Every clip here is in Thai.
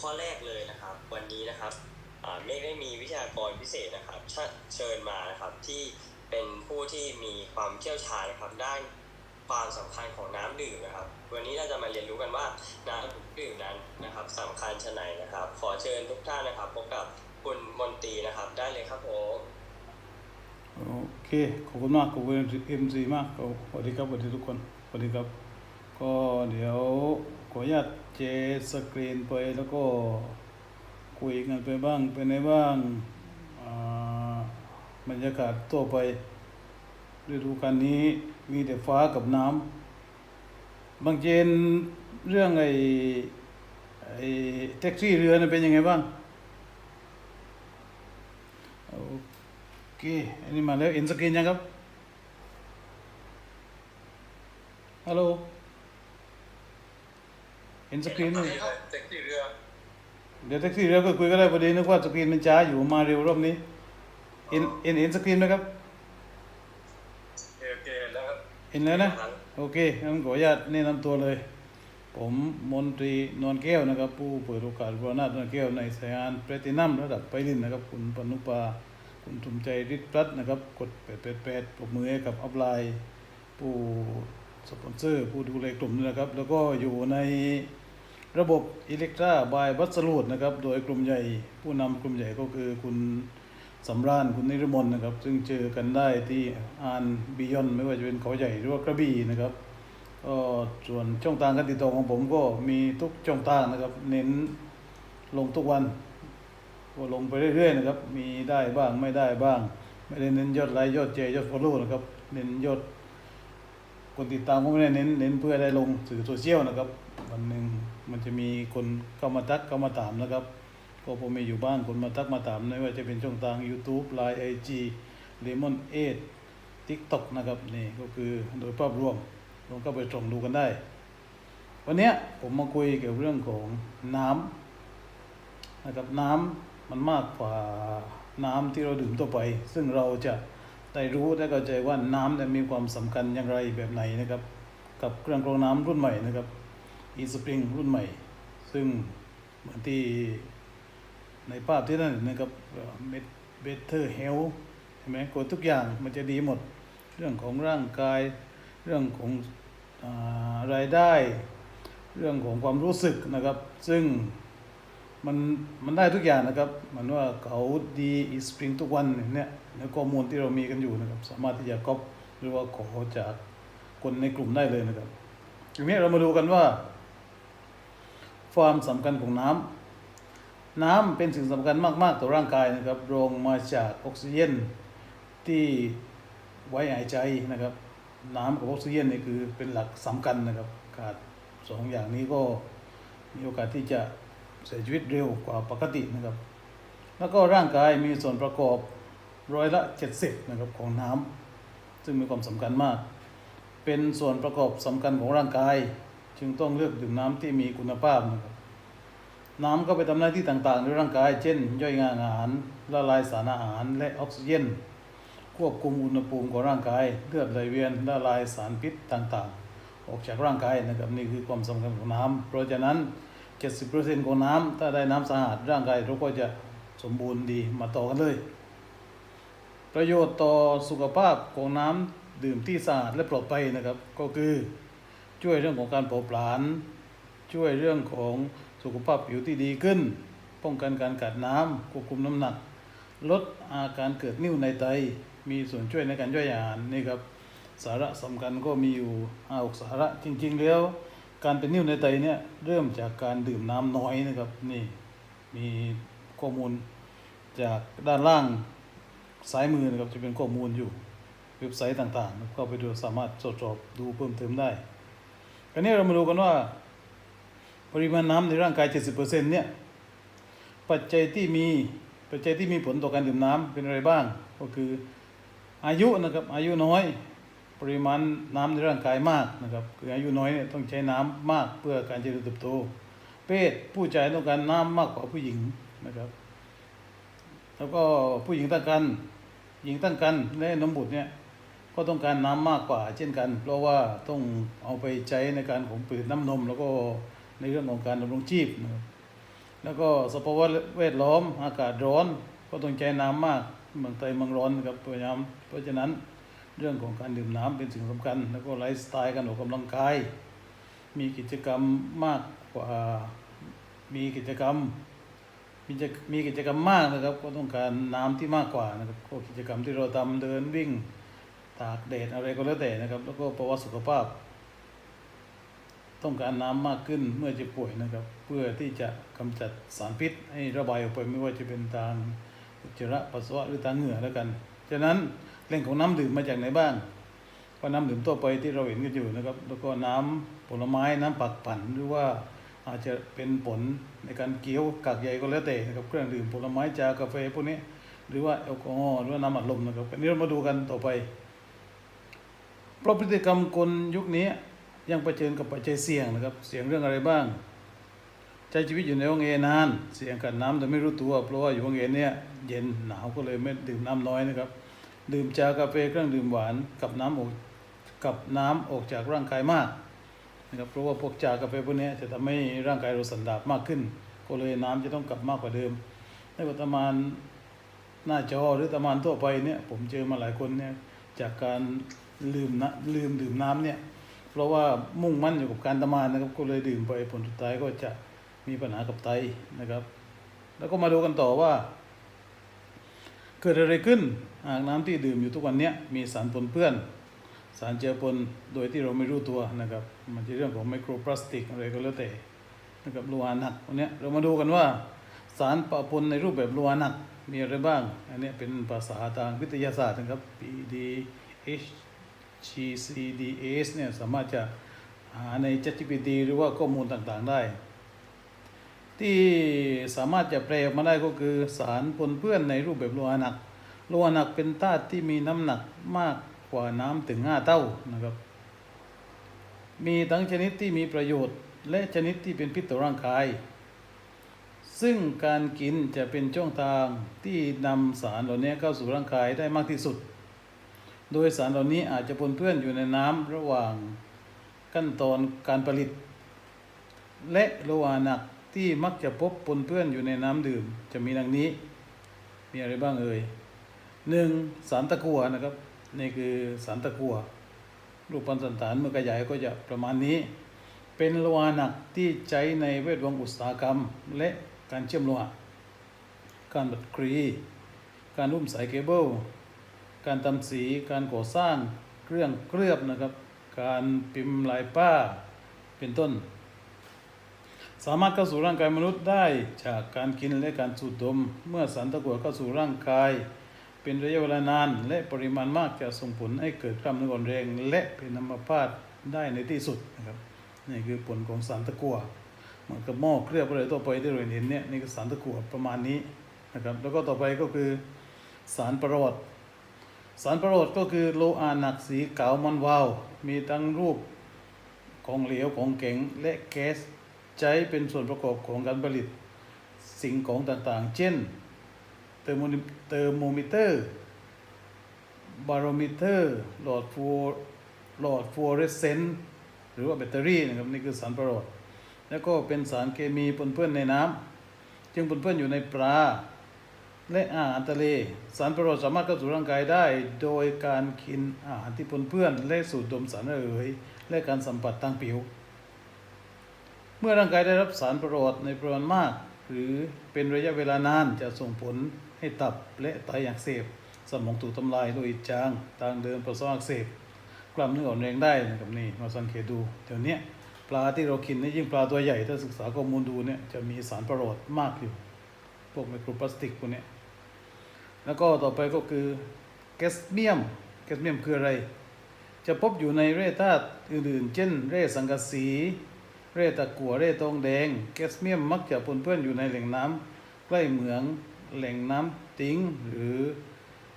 ข้อแรกเลยนะครับ วันนี้นะครับอ่าเมฆได้มีวิทยากรพิเศษนะครับเชิญมานะครับที่เป็นผู้ที่มีความเชี่ยวชาญนะครับด้านความสำคัญของน้ำดื่มนะครับ วันนี้เราจะมาเรียนรู้กันว่าน้ำดื่มนั้นนะครับสำคัญชะไหนนะครับ ขอเชิญทุกท่านนะครับพบกับคุณมนตรีนะครับได้เลยครับผมโอเคขอบคุณมากขอบคุณเอ็มซีมากสวัสดีครับสวัสดีทุกคนสวัสดีครับ ก็เดี๋ยว ขออนุญาตเจสกรีนไปแล้วก็คุยกันไปบ้างเป็นไงบ้างบรรยากาศทั่วไปฤดูกาลนี้มีแต่ฟ้ากับน้ำบางเจนเรื่องไอ้ไอ้แท็กซี่เรือนะเป็นยังไงบ้างโอเคอันนี้มาแล้วเห็นสกรีนยังครับฮัลโหล เห็นสกรีนไหมแท็กซี่เรือ เดี๋ยวแท็กซี่เรือก็คุยก็ได้พอดีนึกว่าสกรีนมันช้าอยู่มาเร็วรอบนี้เห็นเห็นเห็นสกรีนไหมครับโอเคแล้วเห็นแล้วนะ โอเคงั้นขออนุญาตแนะนำตัวเลย ผมมนตรีนวลแก้วนะครับ ผู้เปิดโอกาสบรณาถนวลแก้วในสายงานแพลตินัมระดับไปลินนะครับ คุณปนุปาคุณทุมใจฤทธิ์รัตน์นะครับ กดแปดแปดแปดปรบมือให้กับอัพไลน์ผู้สปอนเซอร์ผู้ดูแลกลุ่มด้วยนะครับ แล้วก็อยู่ใน ระบบอิเล็กตราบายบัสลูดนะครับ โดยกลุ่มใหญ่ผู้นำกลุ่มใหญ่ก็คือคุณสำราญคุณนิรมนนะครับ ซึ่งเจอกันได้ที่อานบิยอนไม่ว่าจะเป็นเขาใหญ่หรือว่ากระบี่นะครับก็ส่วนช่องทางการติดต่อของผมก็มีทุกช่องทางนะครับ เน้นลงทุกวันก็ลงไปเรื่อยๆนะครับ มีได้บ้างไม่ได้บ้าง ไม่ได้เน้นยอดไลค์ยอดแชร์ยอดฟอลโล่นะครับ เน้นยอดคนติดตามก็ไม่ได้เน้นเน้นเพื่อได้ลงสื่อโซเชียลนะครับ วันหนึ่งมันจะมีคนเข้ามาทักเข้ามาถามนะครับ ก็ผมมีอยู่บ้างคนมาทักมาถามไม่ว่าจะเป็นช่องทาง YouTube Line IG Lemon 8 TikTok นะครับนี่ก็คือโดยภาพรวมลองเข้าไปส่องดูกันได้ วันนี้ผมมาคุยเกี่ยวกับเรื่องของน้ำนะครับน้ำมันมากกว่าน้ำที่เราดื่มทั่วไป ซึ่งเราจะได้รู้ได้เข้าใจว่าน้ำเนี่ยมีความสำคัญอย่างไรแบบไหนนะครับ กับเครื่องกรองน้ำรุ่นใหม่นะครับ e-spring รุ่นใหม่ ซึ่งเหมือนที่ในภาพที่นั่นนะครับเมดเบเตอร์เฮลใช่ไหมกดทุกอย่างมันจะดีหมด เรื่องของร่างกาย เรื่องของอารายได้ เรื่องของความรู้สึกนะครับ ซึ่งมันมันได้ทุกอย่างนะครับเหมันว่าเขาดีอีสปริงทุกวันเนี่ยในข้อมูลที่เรามีกันอยู่นะครับ สามารถที่จะก๊อปหรือว่าขอจากคนในกลุ่มได้เลยนะครับทีนี้เรามาดูกันว่า ความสำคัญของน้ำน้ำเป็นสิ่งสำคัญมาก ๆ ต่อร่างกายนะครับรองมาจากออกซิเจนที่ไว้หายใจนะครับ น้ำกับออกซิเจนนี่คือเป็นหลักสำคัญนะครับ ขาดสองอย่างนี้ก็มีโอกาสที่จะเสียชีวิตเร็วกว่าปกตินะครับ แล้วก็ร่างกายมีส่วนประกอบร้อยละ 70นะครับของน้ำซึ่งมีความสำคัญมาก เป็นส่วนประกอบสำคัญของร่างกาย จึงต้องเลือกดื่มน้ำที่มีคุณภาพนะครับน้ำก็ไปทำหน้าที่ต่างๆในร่างกาย เช่น ย่อยอาหารละลายสารอาหารและออกซิเจน ควบคุมอุณหภูมิของร่างกายเลือดไหลเวียนละลายสารพิษต่างๆ ออกจากร่างกายนะครับนี่คือความสำคัญของน้ำเพราะฉะนั้น 70%ของน้ำถ้าได้น้ำสะอาดร่างกายเราก็จะสมบูรณ์ดีมาต่อกันเลย ประโยชน์ต่อสุขภาพของน้ำดื่มที่สะอาดและปลอดภัยนะครับก็คือ ช่วยเรื่องของการเผาผลาญช่วยเรื่องของสุขภาพผิวที่ดีขึ้น ป้องกันการขาดน้ำควบคุมน้ำหนัก ลดอาการเกิดนิ่วในไต มีส่วนช่วยในการย่อยอาหารนี่ครับสาระสำคัญก็มีอยู่ห้าหกสาระจริง ๆ แล้ว การเป็นนิ่วในไตเนี่ยเริ่มจากการดื่มน้ำน้อยนะครับนี่มีข้อมูลจากด้านล่างซ้ายมือนะครับจะเป็นข้อมูลอยู่เว็บไซต์ต่างๆ เข้าไปดูสามารถตรวจสอบดูเพิ่มเติมได้ คราวนี้เรามาดูกันว่า ปริมาณน้ำในร่างกาย 70%เนี่ย ปัจจัยที่มีปัจจัยที่มีผลต่อการดื่มน้ำเป็นอะไรบ้าง ก็คืออายุนะครับ อายุน้อย ปริมาณน้ำในร่างกายมากนะครับ คืออายุน้อยเนี่ยต้องใช้น้ำมากเพื่อการเจริญเติบโต เพศผู้ชายต้องการน้ำมากกว่าผู้หญิงนะครับ แล้วก็ผู้หญิงตั้งครรภ์หญิงตั้งครรภ์และนมบุตรเนี่ย ก็ต้องการน้ำมากกว่า เช่นกัน เพราะว่าต้องเอาไปใช้ในการของผลิตน้ำนม แล้วก็ในเรื่องของการดำรงชีพนะครับแล้วก็สภาวะแวดล้อมอากาศร้อนก็ต้องใช้น้ำมากเมืองไทยเมืองร้อนครับพราะฉะนั้นเพราะฉะนั้นเรื่องของการดื่มน้ำเป็นสิ่งสำคัญ แล้วก็ไลฟ์สไตล์การออกกำลังกาย มีกิจกรรมมากกว่ามีกิจกรรมมีจะมีกิจกรรมมากนะครับ ก็ต้องการน้ำที่มากกว่านะครับก็กิจกรรมที่เราทำเดินวิ่ง ตากแดดอะไรก็แล้วแต่นะครับ แล้วก็ภาวะสุขภาพ ต้องการน้ำมากขึ้นเมื่อจะป่วยนะครับ เพื่อที่จะกำจัดสารพิษ ให้ระบายออกไปไม่ว่าจะเป็นทางอุจจาระปัสสาวะหรือทางเหงื่อแล้วกันฉะนั้นแหล่งของน้ำดื่มมาจากไหนบ้างก็น้ำดื่มทั่วไปที่เราเห็นกันอยู่นะครับ แล้วก็น้ำผลไม้น้ำปักปั่นหรือว่าอาจจะเป็นผลในการเคี้ยวกากใยก็แล้วแต่นะครับเครื่องดื่มผลไม้ชากาแฟพวกนี้หรือว่าแอลกอฮอล์หรือว่าน้ำอัดลมนะครับอันนี้เรามาดูกันต่อไป เพราะพฤติกรรมคนยุคนี้ยังเผชิญกับปัจจัยเสี่ยงนะครับ เสี่ยงเรื่องอะไรบ้าง ใช้ชีวิตอยู่ในห้องแอร์นาน เสี่ยงกับน้ำโดยไม่รู้ตัว เพราะว่าอยู่ห้องแอร์เนี่ยเย็นหนาวก็เลยไม่ดื่มน้ำน้อยนะครับ ดื่มชากาแฟเครื่องดื่มหวานกับน้ำออกกับน้ำออกจากร่างกายมากนะครับ เพราะว่าพวกชากาแฟพวกนี้จะทำให้ร่างกายเราสันดาปมากขึ้น ก็เลยน้ำจะต้องกลับมากกว่าเดิมในประมาณหน้าจอหรือประมาณทั่วไปเนี่ยผมเจอมาหลายคนเนี่ยจากการ ลืมนะลืมดื่มน้ำเนี่ย เพราะว่ามุ่งมั่นอยู่กับการทำงานนะครับ ก็เลยดื่มไปผลสุดท้ายก็จะมีปัญหากับไตนะครับ แล้วก็มาดูกันต่อว่า เกิดอะไรขึ้นหากน้ำที่ดื่มอยู่ทุกวันเนี้ยมีสารปนเปื้อน สารเจือปนโดยที่เราไม่รู้ตัวนะครับ มันจะเรื่องของไมโครพลาสติกอะไรก็แล้วแต่นะครับโลหะหนักวันนี้เรามาดูกันว่า สารปะปนในรูปแบบโลหะหนักมีอะไรบ้าง อันนี้เป็นภาษาทางวิทยาศาสตร์นะครับ PDH GCDS เนี่ยสามารถจะหาใน ChatGPT หรือว่าข้อมูลต่างๆได้ ที่สามารถจะแปลออกมาได้ก็คือสารปนเปื้อนในรูปแบบโลหะหนัก โลหะหนักเป็นธาตุที่มีน้ำหนักมากกว่าน้ำถึง 5 เท่านะครับ มีทั้งชนิดที่มีประโยชน์ และชนิดที่เป็นพิษต่อร่างกาย ซึ่งการกินจะเป็นช่องทางที่นำสารเหล่านี้เข้าสู่ร่างกายได้มากที่สุด โดยสารเหล่านี้อาจจะปนเปื้อนอยู่ในน้ำระหว่างขั้นตอนการผลิต และโลหะหนักที่มักจะพบปนเปื้อนอยู่ในน้ำดื่ม จะมีดังนี้ มีอะไรบ้างเอ่ยหนึ่งสารตะกั่วนะครับ นี่คือสารตะกั่วรูปพันสันฐานเมื่อขยายก็จะประมาณนี้ เป็นโลหะหนักที่ใช้ในเวทวงอุตสาหกรรม และการเชื่อมโลหะการบัดกรี การรุ่มสายเคเบิล การทำสีการก่อสร้างเครื่องเคลือบนะครับ การพิมพ์ลายป้าเป็นต้น สามารถเข้าสู่ร่างกายมนุษย์ได้จากการกินและการสูดดม เมื่อสารตะกั่วเข้าสู่ร่างกาย เป็นระยะเวลานาน และปริมาณมากจะส่งผลให้เกิดกล้ามเนื้ออ่อนแรง และเป็นอัมพาตได้ในที่สุดนะครับนี่คือผลของสารตะกั่วเหมือนกับหม้อเคลือบอะไรตัวไปที่เราเห็นเนี่ยนี่คือสารตะกั่วประมาณนี้นะครับแล้วก็ต่อไปก็คือสารประหลอด สารประหลดก็คือโลหะหนักสีขาวมันวาว มีทั้งรูปของเหลวของแข็งและแก๊สใช้เป็นส่วนประกอบของการผลิตสิ่งของต่างๆ เช่น เทอร์โมเทอร์โมมิเตอร์ บารอมิเตอร์ หลอดฟลูหลอดฟลูออเรสเซนต์หรือว่าแบตเตอรี่นะครับนี่คือสารประหลดแล้วก็เป็นสารเคมีปนเปื้อนในน้ำจึงปนเปื้อนอยู่ในปลา และอาหารทะเล สารประหลอดสามารถเข้าสู่ร่างกายได้ โดยการกินอาหารที่ปนเปื้อน และสูดดมสารระเหย และการสัมผัสทางผิว เมื่อร่างกายได้รับสารประหลอดในปริมาณมาก หรือเป็นระยะเวลานานจะส่งผลให้ตับและไตอักเสบ สมองถูกทำลายโดยจางทางเดินปัสสาวะอักเสบกล้ามเนื้ออ่อนแรงได้นะครับนี่มาสังเกตดูเดี๋ยวนี้ปลาที่เรากินนี่ยิ่งปลาตัวใหญ่ถ้าศึกษาข้อมูลดูเนี่ยจะมีสารประหลอดมากอยู่พวกไมโครพลาสติกพวกนี้ แล้วก็ต่อไปก็คือแกสเมียมแกสเมียมคืออะไร จะพบอยู่ในแร่ธาตุอื่นๆ เช่นแร่สังกะสีแร่ตะกั่วแร่ทองแดงแกสเมียมมักจะปนเปื้อนอยู่ในแหล่งน้ำใกล้เหมืองแหล่งน้ำติ้งหรือ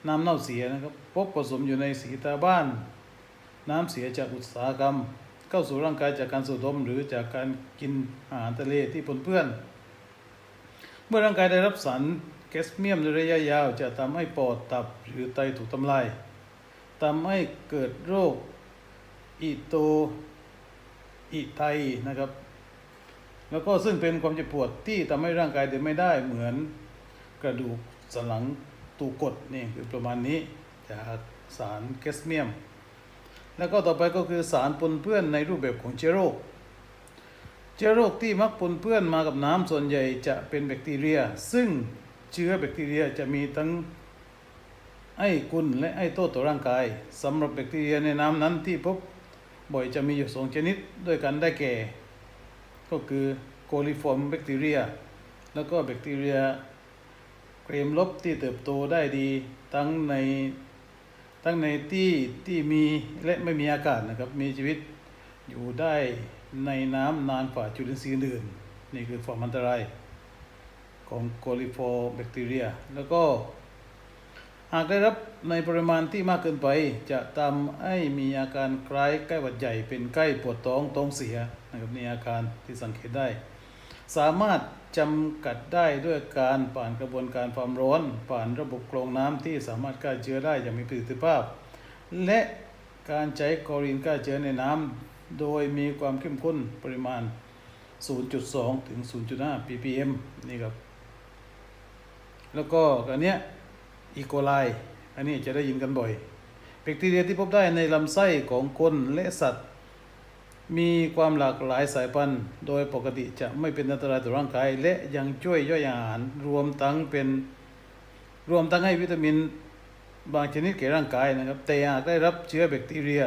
น้ำเน่าเสียนะครับพบผสมอยู่ในสีตาบ้าน น้ำเสียจากอุตสาหกรรม เข้าสู่ร่างกายจากการสูดดมหรือจากการกินอาหารทะเลที่ปนเปื้อน เมื่อร่างกายได้รับสาร แคสเมียมในระยะยาวจะทำให้ปอดตับหรือไตถูกทำลายทำให้เกิดโรคอิโตอิไตนะครับ แล้วก็ซึ่งเป็นความเจ็บปวดที่ทำให้ร่างกายเดินไม่ได้เหมือนกระดูกสันหลังตูกดนี่คือประมาณนี้จากสารแคสเมียม แล้วก็ต่อไปก็คือสารปนเปื้อนในรูปแบบของเชื้อโรค เชื้อโรคที่มักปนเปื้อนมากับน้ำส่วนใหญ่จะเป็นแบคทีเรีย ซึ่ง เชื้อแบคทีเรียจะมีทั้งไอ้กุลและไอ้โต้ต่อร่างกายสำหรับแบคทีเรียในน้ำนั้นที่พบบ่อยจะมีอยู่สองชนิดด้วยกันได้แก่ ก็คือโคลิฟอร์มแบคทีเรีย แล้วก็แบคทีเรียเกรมลบที่เติบโตได้ดีทั้งในทั้งในที่ที่มีและไม่มีอากาศนะครับ มีชีวิตอยู่ได้ในน้ำนานกว่าจุลินทรีย์อื่น นี่คือความอันตราย ของโคลิฟอร์แบคทีเรีย แล้วก็ หากได้รับในปริมาณที่มากเกินไป จะทำให้มีอาการคล้ายไข้หวัดใหญ่เป็นไข้ปวดท้องท้องเสียนะครับนี่อาการที่สังเกตได้ สามารถจำกัดได้ด้วยการผ่านกระบวนการความร้อน ผ่านระบบกรองน้ำที่สามารถฆ่าเชื้อได้อย่างมีประสิทธิภาพ และการใช้คลอรีนฆ่าเชื้อในน้ำโดยมีความเข้มข้นปริมาณ 0.2 ถึง 0.5 ppm นี่ครับ แล้วก็อันเนี้ยอีโคไลอันนี้จะได้ยินกันบ่อยแบคทีเรียที่พบได้ในลำไส้ของคนและสัตว์ มีความหลากหลายสายพันธุ์ โดยปกติจะไม่เป็นอันตรายต่อร่างกาย และยังช่วยย่อยอาหารรวมทั้งเป็นรวมทั้งให้วิตามินบางชนิดแก่ร่างกายนะครับ แต่หากได้รับเชื้อแบคทีเรีย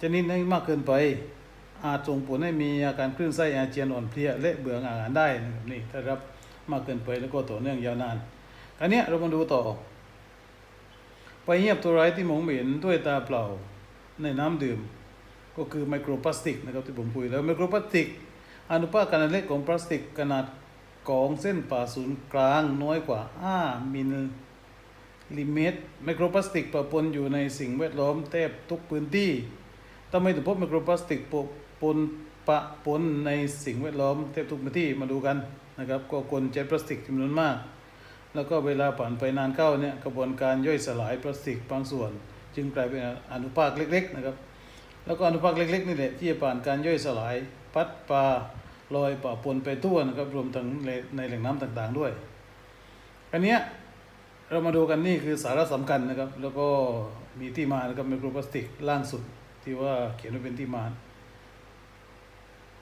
ชนิดนี้มากเกินไป อาจส่งผลให้มีอาการคลื่นไส้อาเจียนอ่อนเพลียและเบื่ออาหารได้นะครับนี่ถ้ารับมากเกินไปแล้วก็ต่อเนื่องยาวนาน อันเนี้เรามาดูต่อ ไปเงียบตัวร้ายที่มองเห็นด้วยตาเปล่าในน้ำดื่ม ก็คือไมโครพลาสติกนะครับที่ผมพูดแล้วไมโครพลาสติก อนุภาคขนาดเล็กของพลาสติกขนาดของเส้นผ่าศูนย์กลางน้อยกว่า 5 มิลลิเมตรไมโครพลาสติกปะปนอยู่ในสิ่งแวดล้อมแทบทุกพื้นที่ทำไมถึงพบไมโครพลาสติกปะปนปะปนในสิ่งแวดล้อมแทบทุกพื้นที่มาดูกันนะครับ ก็คนใช้พลาสติกจำนวนมาก แล้วก็เวลาผ่านไปนานเข้าเนี่ยกระบวนการย่อยสลายพลาสติกบางส่วน จึงกลายเป็นอนุภาคเล็ก ๆ นะครับ แล้วก็อนุภาคเล็กๆนี่แหละที่จะผ่านการย่อยสลายพัดปลาลอยป่าปนไปทั่วนะครับรวมทั้งในแหล่งน้ำต่างๆด้วย อันเนี้ยเรามาดูกันนี่คือสาระสำคัญนะครับ แล้วก็มีที่มานะครับไมโครพลาสติกล่างสุดที่ว่าเขียนไว้เป็นที่มา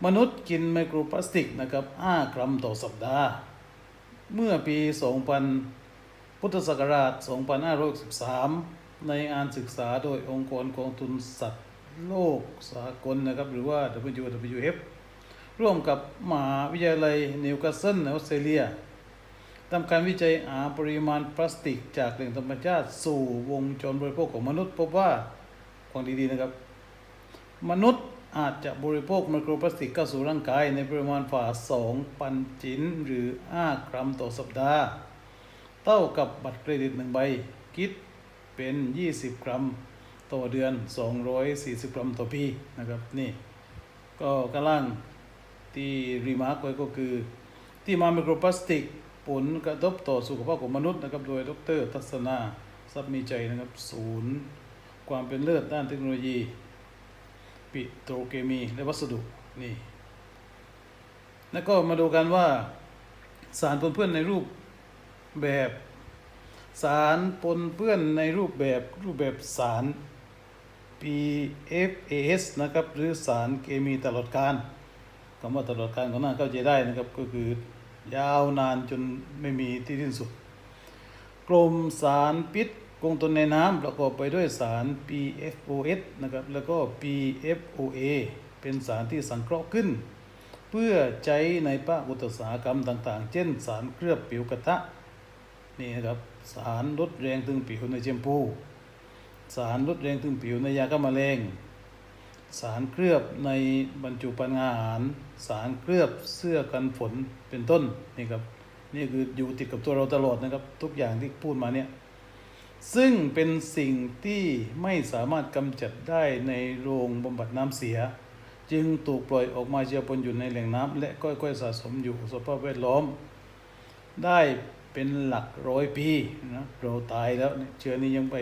มนุษย์กินไมโครพลาสติกนะครับ5กรัมต่อสัปดาห์ เมื่อปี 2000 พุทธศักราช 2563 ในงานศึกษาโดยองค์กรกองทุนสัตว์โลกสากลนะครับ หรือว่า WWF ร่วมกับมหาวิทยาลัยนิวคาสเซิลในออสเตรเลียทำการวิจัยหาปริมาณพลาสติกจากแหล่งธรรมชาติสู่วงจรบริโภคของมนุษย์ พบว่าฟังดีๆนะครับ มนุษย์ อาจจะบริโภคไมโครพลาสติกเข้าสู่ร่างกายในปริมาณฝ่า2,000ชิ้นหรือ 5 กรัมต่อสัปดาห์ เท่ากับบัตรเครดิตหนึ่งใบ คิดเป็น 20 กรัมต่อเดือน 240 กรัมต่อปีนะครับนี่ ก็กำลังที่รีมาร์กไว้ก็คือ ที่มาไมโครพลาสติก ผลกระทบต่อสุขภาพของมนุษย์นะครับ โดยดร ทัศนา ทรัพย์มีใจนะครับ ศูนย์ ความเป็นเลิศด้านเทคโนโลยี ปิโตรเคมีและวัสดุนี่แล้วก็มาดูกันว่าสารปนเปื้อนในรูปแบบ สารปนเปื้อนในรูปแบบรูปแบบสาร PFAS นะครับ หรือสารเคมีตลอดการคำว่าตลอดการก็น่าเข้าใจได้นะครับ ก็คือยาวนานจนไม่มีที่สิ้นสุดกลมสารพิษ คงทนในน้ำประกอบไปด้วยสาร PFOS นะครับแล้วก็ PFOA เป็นสารที่สังเคราะห์ขึ้น เพื่อใช้ในภาคอุตสาหกรรมต่างๆ เช่นสารเคลือบผิวกระทะนี่นะครับสารลดแรงตึงผิวในแชมพู สารลดแรงตึงผิวในยาฆ่าแมลงสารเคลือบในบรรจุภัณฑ์อาหาร สารเคลือบเสื้อกันฝนเป็นต้นนี่ครับนี่คืออยู่ติดกับตัวเราตลอดนะครับ ทุกอย่างที่พูดมาเนี่ย ซึ่งเป็นสิ่งที่ไม่สามารถกำจัดได้ในโรงบำบัดน้ำเสีย จึงถูกปล่อยออกมาเจือปนอยู่ในแหล่งน้ำและค่อยๆสะสมอยู่สภาพแวดล้อม ได้เป็นหลักร้อยปีนะเราตายแล้วเนี่ยเชื้อนี้ยังไป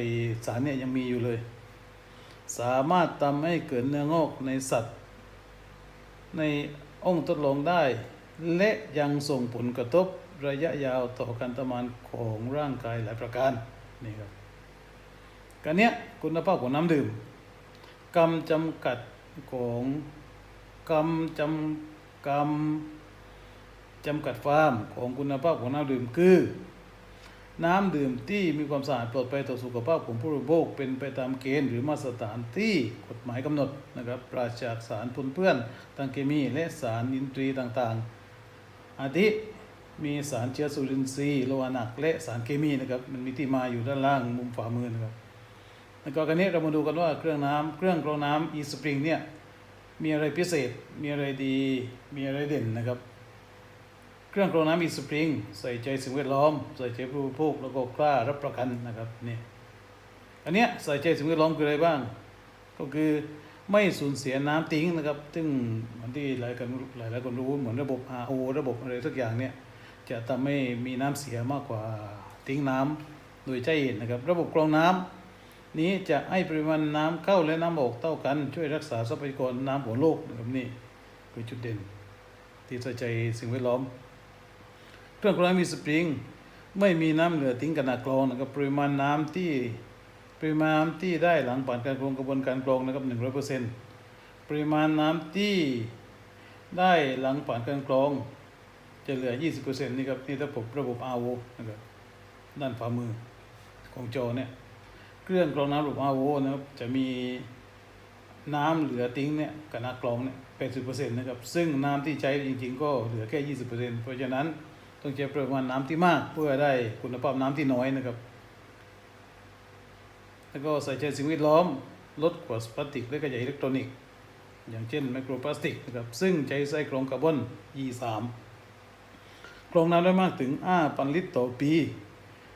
สารเนี่ยยังมีอยู่เลย สามารถทำให้เกิดเนื้องอกในสัตว์ ในองค์ทดลองได้ และยังส่งผลกระทบระยะยาวต่อการทำงานของร่างกายหลายประการ นี่ครับการเนี้ยคุณภาพของน้ำดื่มกำจำกัดของกำจำกำจำกัดฟาร์มของคุณภาพของน้ำดื่มคือ น้ำดื่มที่มีความสะอาดปลอดภัยต่อสุขภาพของผู้บริโภคเป็นไปตามเกณฑ์หรือมาตรฐานที่กฎหมายกำหนดนะครับปราศจากสารปนเปื้อนทางเคมีและสารอินทรีย์ต่างๆ อาทิ มีสารเชื้อสุรินทรีย์โลหะหนักและสารเคมีนะครับมันมีที่มาอยู่ด้านล่างมุมฝ่ามือนะครับแล้วก็กันนี้เรามาดูกันว่าเครื่องน้ำเครื่องกรองน้ำ e-spring เนี่ยมีอะไรพิเศษ มีอะไรดีมีอะไรเด่นนะครับ เครื่องกรองน้ำอีสปริงใส่ใจสิ่งแวดล้อม ใส่ใจผู้บริโภคแล้วก็กล้ารับประกันนะครับนี่อันเนี้ยใส่ใจสิ่งแวดล้อมคืออะไรบ้าง ก็คือไม่สูญเสียน้ำทิ้งนะครับ ซึ่งเหมือนที่หลายคนหลายหลายคนรู้เหมือนระบบ RO ระบบอะไรสักอย่างเนี่ย จะทำให้มีน้ำเสียมากกว่าทิ้งน้ำโดยใช่เหตุนะครับ ระบบกรองน้ำนี้จะให้ปริมาณน้ำเข้าและน้ำออกเท่ากัน ช่วยรักษาทรัพยากรน้ำของโลกนะครับนี่คือจุดเด่น ที่ใส่ใจสิ่งแวดล้อม เครื่องกรองมีสปริงไม่มีน้ำเหลือทิ้งขณะกรองนะครับปริมาณน้ำที่ปริมาณน้ำที่ได้หลังผ่านการกรองกระบวนการกรองนะครับหนึ่งร้อยเปอร์เซ็นต์ปริมาณน้ำที่ได้หลังผ่านการกรอง จะเหลือยี่สิบเปอร์เซ็นต์นี่ครับนี่ระบบระบบ RO นะครับด้านฝ่ามือของจอเนี่ยเครื่องกรองน้ำระบบ RO นะครับจะมีน้ำเหลือทิ้งเนี่ยขณะกรองเนี่ยแปดสิบเปอร์เซ็นต์นะครับซึ่งน้ำที่ใช้จริงๆ ก็เหลือแค่ยี่สิบเปอร์เซ็นต์เพราะฉะนั้นต้องใช้ปริมาณน้ำที่มากเพื่อได้คุณภาพน้ำที่น้อยนะครับ แล้วก็ใส่ใจสิ่งแวดล้อมลดขวดพลาสติกและขยะอิเล็กทรอนิกส์อย่างเช่นไมโครพลาสติกนะครับซึ่งใช้ไส้กรองคาร์บอน E3 กรองน้ำได้มากถึง 5 พันลิตรต่อปี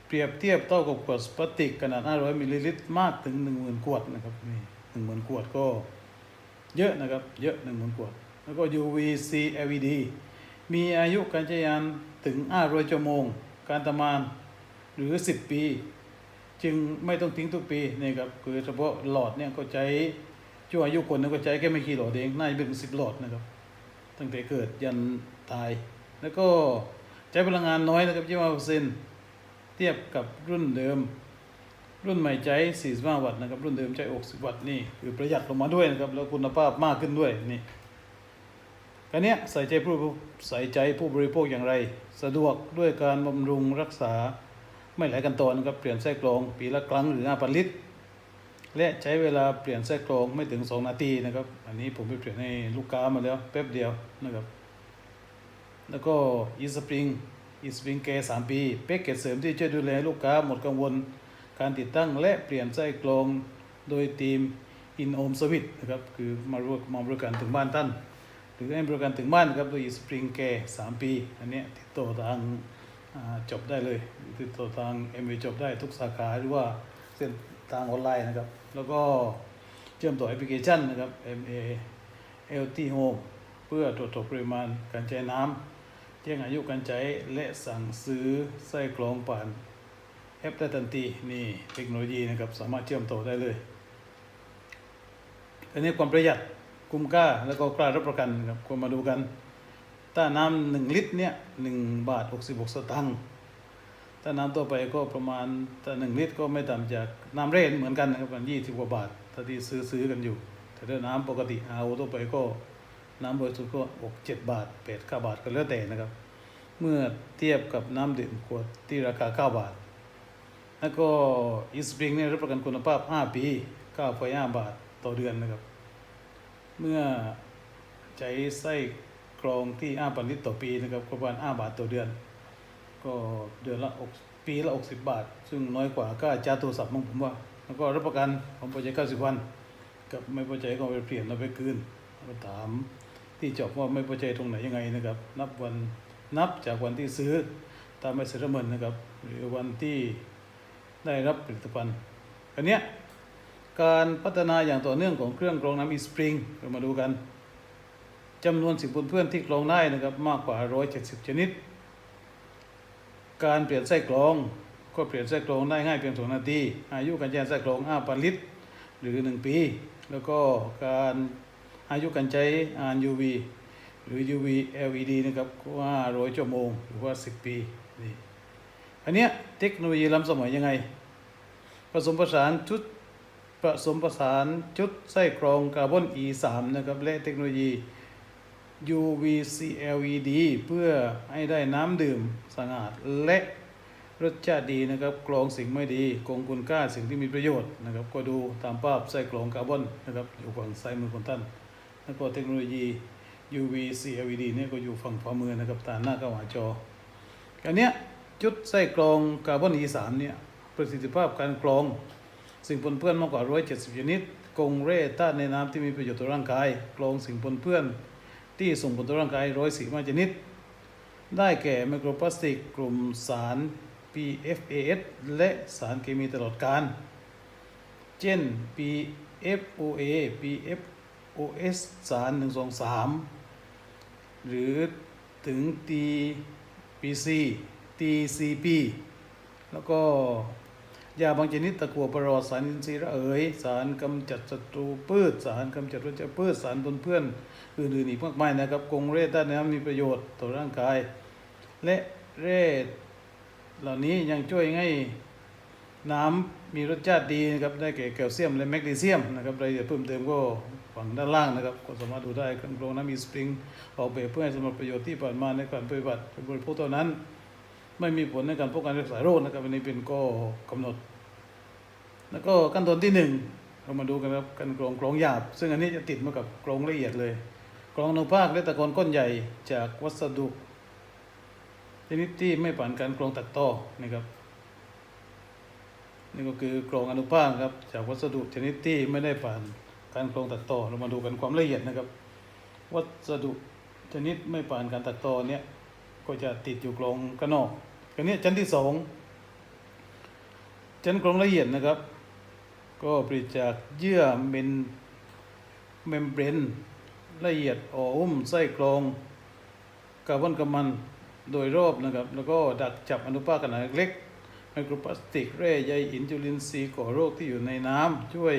เปรียบเทียบเท่ากับขวดพลาสติกขนาด 500 มิลลิลิตรมากถึง 10,000 ขวดนะครับนี่10,000ขวดก็เยอะนะครับ เยอะ10,000ขวด แล้วก็ UVC LED มีอายุการใช้งานถึง 500 ชั่วโมง การทำงานหรือ 10 ปี จึงไม่ต้องทิ้งทุกปีนี่ครับคือเฉพาะหลอดเนี่ยก็ใช้ช่วงอายุคนนึงก็ใช้แค่ไม่กี่หลอดเองน่าจะเป็นสิบหลอดนะครับ ตั้งแต่เกิดยันตายแล้วก็ ใช้พลังงานน้อยนะครับยี่สิบเปอร์เซ็นต์เทียบกับรุ่นเดิม รุ่นใหม่ใช้45วัตต์นะครับ รุ่นเดิมใช้60วัตต์นี่คือประหยัดลงมาด้วยนะครับ แล้วคุณภาพมากขึ้นด้วยนี่การนี้ใส่ใจผู้ใส่ใจผู้บริโภคอย่างไร สะดวกด้วยการบำรุงรักษาไม่หลายขั้นตอนนะครับเปลี่ยนไส้กรองปีละครั้งหรือ5พันลิตร และใช้เวลาเปลี่ยนไส้กรองไม่ถึง 2 นาทีนะครับ อันนี้ผมไปเปลี่ยนให้ลูกค้ามาแล้วแป๊บเดียวนะครับ แล้วก็อีสปริงอีสปริงแกสามปีเป๊กเกจเสริมที่ช่วยดูแลลูกค้าหมดกังวลการติดตั้งและเปลี่ยนไส้กรองโดยทีมอินโอมสวิตนะครับคือมาร่วมมาบริการถึงบ้านท่านหรือให้บริการถึงบ้านครับโดยอีสปริงแกสามปี อันนี้ติดต่อทางจบได้เลยติดต่อทางเอ็มวีจบได้ทุกสาขาหรือว่าเส้นทางออนไลน์นะครับ แล้วก็เชื่อมต่อแอปพลิเคชันนะครับ MA LT Home เพื่อตรวจสอบปริมาณการใช้น้ำ แจ้งอายุการใช้และสั่งซื้อไส้กรองผ่านแอปได้ทันทีนี่เทคโนโลยีนะครับสามารถเชื่อมต่อได้เลยอันนี้ความประหยัดคุ้มค่าแล้วก็กล้ารับประกันครับควรมาดูกัน ถ้าน้ำหนึ่งลิตรเนี่ยหนึ่งบาทหกสิบหกสตางค์ถ้าน้ำตัวไปก็ประมาณถ้าหนึ่งลิตรก็ไม่ต่ำจากน้ำเร่เหมือนกันนะครับประมาณยี่สิบกว่าบาทถ้าที่ซื้อซื้อกันอยู่ แต่ถ้าน้ำปกติเอาตัวไปก็ น้ำบริสุทธิ์ก็หกเจ็ดบาทแปดเก้าบาทก็แล้วแต่นะครับ เมื่อเทียบกับน้ำดื่มขวดที่ราคาเก้าบาท แล้วก็อีสปริงเนี่ยรับประกันคุณภาพ5ปี9ไฟ5บาทต่อเดือนนะครับ เมื่อใช้ไส้กรองที่5พันลิตต่อปีนะครับประมาณ5บาทต่อเดือน ก็เดือนละ6ปีละ60บาท ซึ่งน้อยกว่าค่าจ้าร์จโทรศัพท์ของผมว่า แล้วก็รับประกันผมพอใจ90วัน กับไม่พอใจก็ไปเปลี่ยนเราไปคืนมาถาม ที่จบว่าไม่พอใจตรงไหนยังไงนะครับ นับวันนับจากวันที่ซื้อตามใบเสร็จเมินนะครับ หรือวันที่ได้รับผลิตภัณฑ์อันเนี้ยการพัฒนาอย่างต่อเนื่องของเครื่องกรองน้ำอีสปริงเรามาดูกันจำนวนสิ่งปนเปื้อนที่กรองได้นะครับมากกว่า 170 ชนิด การเปลี่ยนไส้กรองก็เปลี่ยนไส้กรองได้ง่ายเพียง2นาทีอายุการใช้ไส้กรอง 5,000 ลิตร หรือ 1 ปี แล้วก็การ ยุการใช้ RUV หรือ UV LED นะครับว่า500ชั่วโมงหรือว่า 10 ปีนี่อันเนี้ยเทคโนโลยีล้ำสมัยยังไง ผสมผสานชุดผสมผสานชุดไส้กรองคาร์บอน E3 นะครับและเทคโนโลยี UVC LED เพื่อให้ได้น้ำดื่มสะอาดและรสชาติดีนะครับกรองสิ่งไม่ดีคงคุณค่าสิ่งที่มีประโยชน์นะครับ ก็ดูตามภาพไส้กรองคาร์บอนนะครับอยู่ฝั่งซ้ายมือของท่าน แล้วก็เทคโนโลยี UVC LED เนี่ยก็อยู่ฝั่งขวามือนะครับตาหน้าเข้าหาจออันเนี้ยชุดไส้กรองคาร์บอน E3 เนี่ยประสิทธิภาพการกรอง สิ่งปนเปื้อนมากกว่า 170 ชนิดคงแร่ธาตุในน้ำที่มีประโยชน์ต่อร่างกาย กรองสิ่งปนเปื้อน ที่ส่งผลต่อร่างกาย 145 ชนิด ได้แก่ไมโครพลาสติก กลุ่มสาร PFAS และสารเคมีตลอดกาลเช่น PFOA PFOS สาร123 หรือถึง TPC TCP แล้วก็ยาบางชนิดตะกั่วประหลอดสารอินทรีย์ระเหย สารกำจัดศัตรูพืช สารกำจัดวัชพืช สารปนเปื้อนอื่นๆอีกมากมายนะครับกงเรศด้านน้ำมีประโยชน์ต่อร่างกาย และเรศเหล่านี้ยังช่วยให้น้ำมีรสชาติดีนะครับได้แก่แคลเซียมและแมกนีเซียมนะครับรายละเอียดเพิ่มเติมก็ ฝั่งด้านล่างนะครับก็สามารถดูได้เครื่องกรองน้ำมีสปริงออกแบบเพื่อให้สำหรับประโยชน์ที่ผ่านมาในการปฏิบัติเป็นบริโภคเท่านั้น ไม่มีผลในการป้องกันรักษาโรคนะครับอันนี้เป็นก็กำหนด แล้วก็ขั้นตอนที่หนึ่งเรามาดูกันครับการกรองกรองหยาบ ซึ่งอันนี้จะติดมากับกรองละเอียดเลยกรองอนุภาคและตะกอนก้อนใหญ่จากวัสดุชนิดที่ไม่ผ่านการกรองตัดต่อนะครับนี่ก็คือกรองอนุภาคครับจากวัสดุชนิดที่ไม่ได้ผ่าน การกรงตัดต่อเรามาดูกันความละเอียดนะครับ วัสดุชนิดไม่ผ่านการตัดต่อเนี่ยก็จะติดอยู่กรงกระนอกอันนี้ชั้นที่สองชั้นกรงละเอียดนะครับ ก็ผลิตจากเยื่อเมนเมมเบรนละเอียดอ่อหุ้มไส้กรองคาร์บอนกำมันโดยรอบนะครับ แล้วก็ดักจับอนุภาคขนาดเล็กไมโครพลาสติกแร่ใยหินจุลินทรีย์ก่อโรคที่อยู่ในน้ำช่วย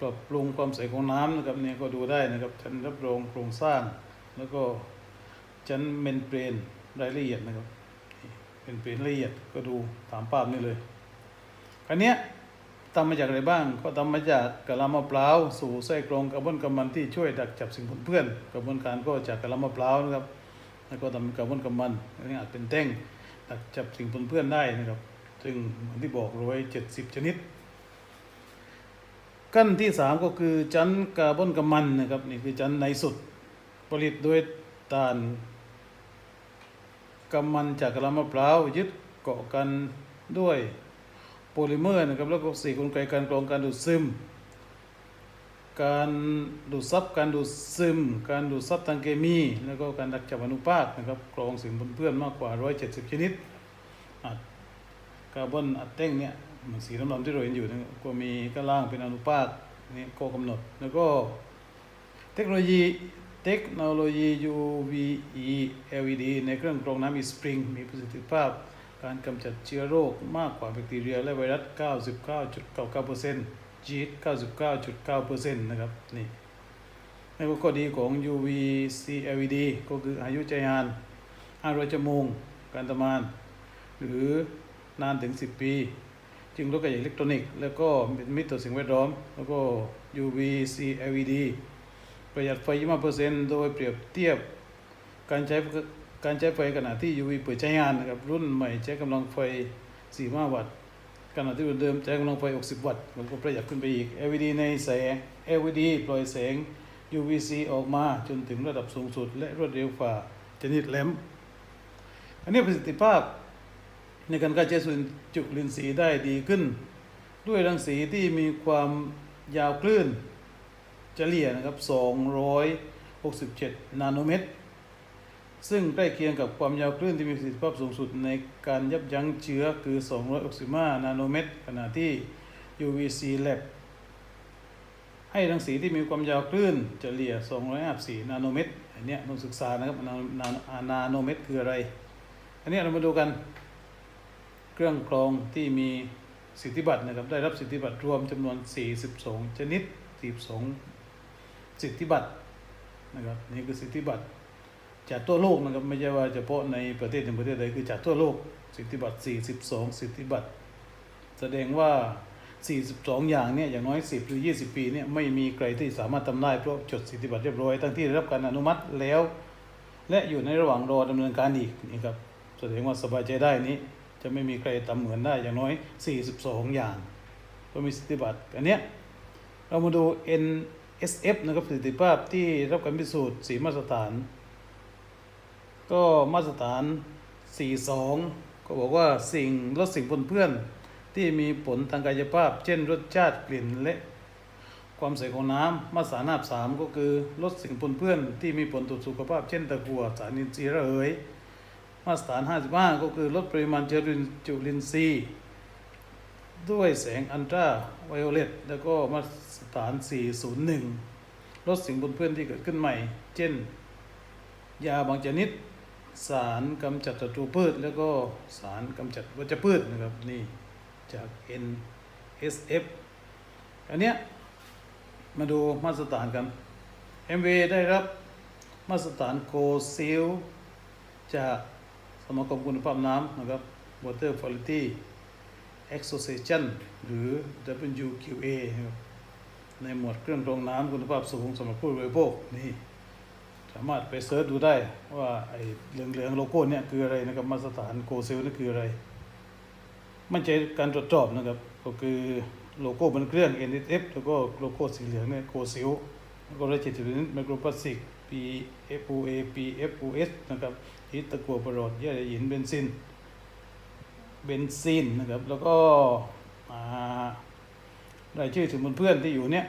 ปรับปรุงความใสของน้ำนะครับเนี่ยก็ดูได้นะครับชั้นรับรองโครงสร้าง แล้วก็ชั้นเมนเบรนรายละเอียดนะครับเป็นเบรนละเอียดก็ดูตามภาพนี่เลยอันนี้ทำมาจากอะไรบ้าง ก็ทำมาจากกะลามะพร้าวสู่ไส้กรองคาร์บอนกำมันที่ช่วยดักจับสิ่งปนเปื้อนกระบวนการก็จากกะลามะพร้าวนะครับแล้วก็ทำเป็นคาร์บอนกำมันอันนี้อาจเป็นแท่งดักจับสิ่งปนเปื้อนได้นะครับ ซึ่งเหมือนที่บอกร้อยเจ็ดสิบชนิด ขั้นที่สามก็คือชั้นคาร์บอนกำมันนะครับนี่คือชั้นในสุดผลิตโดยตานกำมันจากกะลามะพร้าวยึดเกาะกันด้วยโพลิเมอร์นะครับแล้วก็สี่กลไกการกรองการดูดซึม การดูดซับการดูดซึม การดูดซับทางเคมี แล้วก็การดักจับอนุภาคนะครับกรองสิ่งปนเปื้อนมากกว่า 170 ชนิดอัดคาร์บอนอัดแท่งเนี่ย มือนสีดำๆที่เราเห็นอยู่นะก็มีข้างล่างเป็นอนุภาคนี่ก็กำหนด แล้วก็เทคโนโลยีเทคโนโลยี UVE LED ในเครื่องกรองน้ำมีสปริง มีประสิทธิภาพการกำจัดเชื้อโรคมากกว่าแบคทีเรีย และไวรัส 99.99%จีด99.9%นะครับนี่แล้วก็ข้อดีของ UVC LED ก็คืออายุใจงาน500ชั่วโมงการทำงาน หรือนานถึง 10 ปี จึงลดการใหญ่อิเล็กทรอนิกส์แล้วก็เป็นมิตรต่อสิ่งแวดล้อม แล้วก็ UVC LED ประหยัดไฟ 25%โดยเปรียบเทียบการใช้การใช้ไฟขณะที่ UV เปิดใช้งานนะครับรุ่นใหม่ใช้กำลังไฟ 45 วัตต์ขณะที่รุ่นเดิมใช้กำลังไฟ 60 วัตต์มันก็ประหยัดขึ้นไปอีก LED ในแสง LED ปล่อยแสง UVC ออกมาจนถึงระดับสูงสุด และรวดเร็วกว่าชนิดแหลมอันนี้ประสิทธิภาพ ในการฆ่าเชื้อจุลินทรีย์ได้ดีขึ้น ด้วยรังสีที่มีความยาวคลื่นเฉลี่ยนะครับ 267 นาโนเมตร ซึ่งใกล้เคียงกับความยาวคลื่นที่มีประสิทธิภาพสูงสุดในการยับยั้งเชื้อคือ 265 นาโนเมตร ขณะที่ UVC Lab ให้รังสีที่มีความยาวคลื่นเฉลี่ย 254 นาโนเมตร อันนี้ต้องศึกษานะครับ นานานาโนเมตรคืออะไร อันนี้เรามาดูกัน เครื่องกรองที่มีสิทธิบัตรนะครับได้รับสิทธิบัตรรวมจำนวน 42 ชนิด 42 สิทธิบัตรนะครับนี่คือสิทธิบัตรจากทั่วโลกนะครับไม่ใช่ว่าเฉพาะในประเทศหนึ่งประเทศใดคือจากทั่วโลกสิทธิบัตร 42 สิทธิบัตร แสดงว่า 42 อย่างเนี่ยอย่างน้อย 10 หรือ 20 ปีเนี่ยไม่มีใครที่สามารถทำได้เพราะจดสิทธิบัตรเรียบร้อยทั้งที่ได้รับการอนุมัติแล้ว และอยู่ในระหว่างรอดำเนินการอีกนี่ครับแสดงว่าสบายใจได้นี้ จะไม่มีใครทำเหมือนได้อย่างน้อย 42 อย่าง ก็มีสิทธิบัตรอันเนี้ยเรามาดู NSF นะครับสิทธิภาพที่รับการพิสูจน์สีมาตรฐาน ก็มาตรฐาน 42 ก็บอกว่าสิ่งลดสิ่งปนเปื้อนที่มีผลทางกายภาพ เช่นรสชาติกลิ่นและความใสของน้ำมาตรฐานนาบสามก็คือลดสิ่งปนเปื้อนที่มีผลต่อสุขภาพ เช่นตะกั่วสารอินทรีย์ระเหย มาตรฐาน 55 ก็คือลดปริมาณเชื้อจุลินทรีย์ ด้วยแสงอันตราไวโอเลตแล้วก็มาตรฐาน 401 ลดสิ่งปนเปื้อนที่เกิดขึ้นใหม่ เช่น ยาบางชนิด สารกำจัดศัตรูพืช แล้วก็สารกำจัดวัชพืชนะครับ นี่จาก NSF อันเนี้ยมาดูมาตรฐานกัน MV ได้รับมาตรฐานโกซิลจาก สมาคมคุณภาพน้ำนะครับ Water Quality Association หรือ WQA นะครับในหมวดเครื่องกรองน้ำคุณภาพสูงสำหรับผู้บริโภคนี่สามารถไปเสิร์ชดูได้ว่าไอ้เหลืองๆโลโก้เนี่ยคืออะไรนะครับมาตรฐานโกเซลนี่คืออะไร มันใช้การตรวจสอบนะครับ ก็คือโลโก้บนเครื่อง NSF แล้วก็โลโก้สีเหลืองเนี่ยโกเซลแล้วก็ระจิตชนิดไมโครพลาสติก PFOA PFOS นะครับ ฮิตตะกัวปรอดเยื่อใยหินเบนซิน เบนซินนะครับ แล้วก็รายชื่อถึงเพื่อนที่อยู่เนี่ย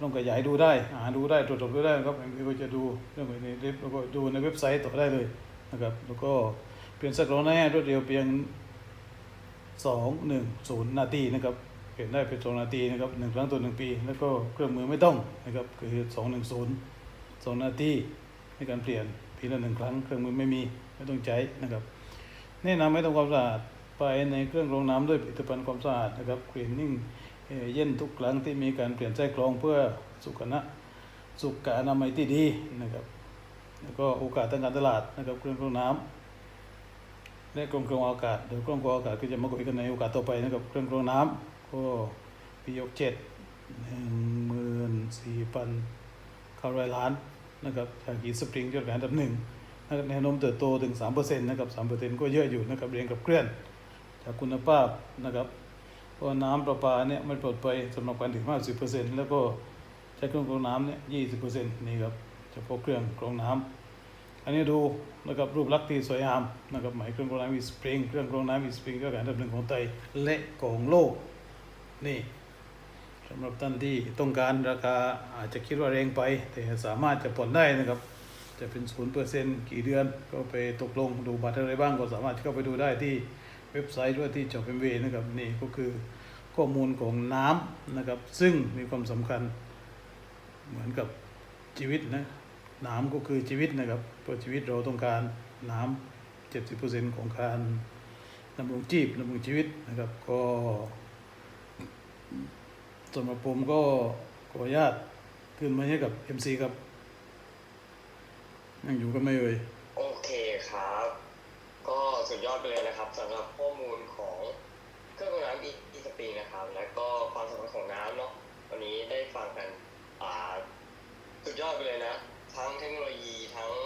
ลองขยายดูได้หาดูได้ตรวจสอบดูได้นะครับเอ็มก็จะดูเรื่องในเว็บแล้วก็ดูในเว็บไซต์ต่อได้เลยนะครับ แล้วก็เปลี่ยนสักร้อยหน้รวดเร็วเพียงสองหนึ่งศูนย์นาทีนะครับเปลี่ยนได้เป็นสองนาทีนะครับหนึ่งครั้งต่อหนึ่งปี แล้วก็เครื่องมือไม่ต้องนะครับคือสองหนึ่งศูนย์สองนาทีในการเปลี่ยน ปีละหนึ่งครั้งเครื่องมือไม่มีไม่ต้องใช้นะครับ แนะนำให้ทำความสะอาดภายในเครื่องกรองน้ำด้วยผลิตภัณฑ์ความสะอาดนะครับ cleaning เอ่อเย็นทุกครั้งที่มีการเปลี่ยนไส้กรองเพื่อสุขนะสุขอนามัยที่ดีนะครับ แล้วก็โอกาสทางการตลาดนะครับเครื่องกรองน้ำและกรองกรองอากาศเดี๋ยวกรองกรองอากาศก็จะมาคุยกันในโอกาสต่อไปนะครับเครื่องกรองน้ำก็ปียกเจ็ดหนึ่งหมื่นสี่พันเก้าร้อยล้าน นะครับจากกีสปริงยอดขายอันดับหนึ่งนะครับแนวโน้มเติบโตถึงสามเปอร์เซ็นต์นะครับสามเปอร์เซ็นต์ก็เยอะอยู่นะครับเรียงกับเคลื่อน จากคุณภาพนะครับเพราะน้ำประปาเนี่ยมันปลอดภัยสำหรับการดื่มห้าสิบเปอร์เซ็นต์แล้วก็ใช้เครื่องกรองน้ำเนี่ยยี่สิบเปอร์เซ็นต์นี่ครับเฉพาะเครื่องกรองน้ำอันนี้ดูนะครับรูปลักษณ์ที่สวยงามนะครับหมายเครื่องกรองน้ำวีสปริงเครื่องกรองน้ำวีสปริงก็การอันดับหนึ่งของไทยและของโลกนี่ สำหรับท่านที่ต้องการราคาอาจจะคิดว่าแรงไป แต่สามารถจะผ่อนได้นะครับ จะเป็นศูนย์เปอร์เซ็นต์กี่เดือน ก็ไปตกลงดูบัตรอะไรบ้างก็สามารถเข้าไปดูได้ที่เว็บไซต์ด้วยที่จอบเอ็มวนะครับนี่ก็คือข้อมูลของน้ำนะครับ ซึ่งมีความสำคัญเหมือนกับชีวิตนะน้ำก็คือชีวิตนะครับเพราะชีวิตเราต้องการน้ำเจ็ดสิบเปอร์เซ็นต์ของการดำรงชีพดำรงชีวิตนะครับก็ สำหรับผมก็ขออนุญาตขึ้นมาให้กับ MC ครับ ยังอยู่กันไหม่เอ่ย โอเคครับ ก็สุดยอดไปเลยนะครับสำหรับข้อมูลของเครื่องกรองน้ำอีอีสปริงนะครับ และก็ความสำคัญของน้ำเนาะวันนี้ได้ฟังกันอ่าสุดยอดไปเลยนะ ทั้งเทคโนโลยีทั้ง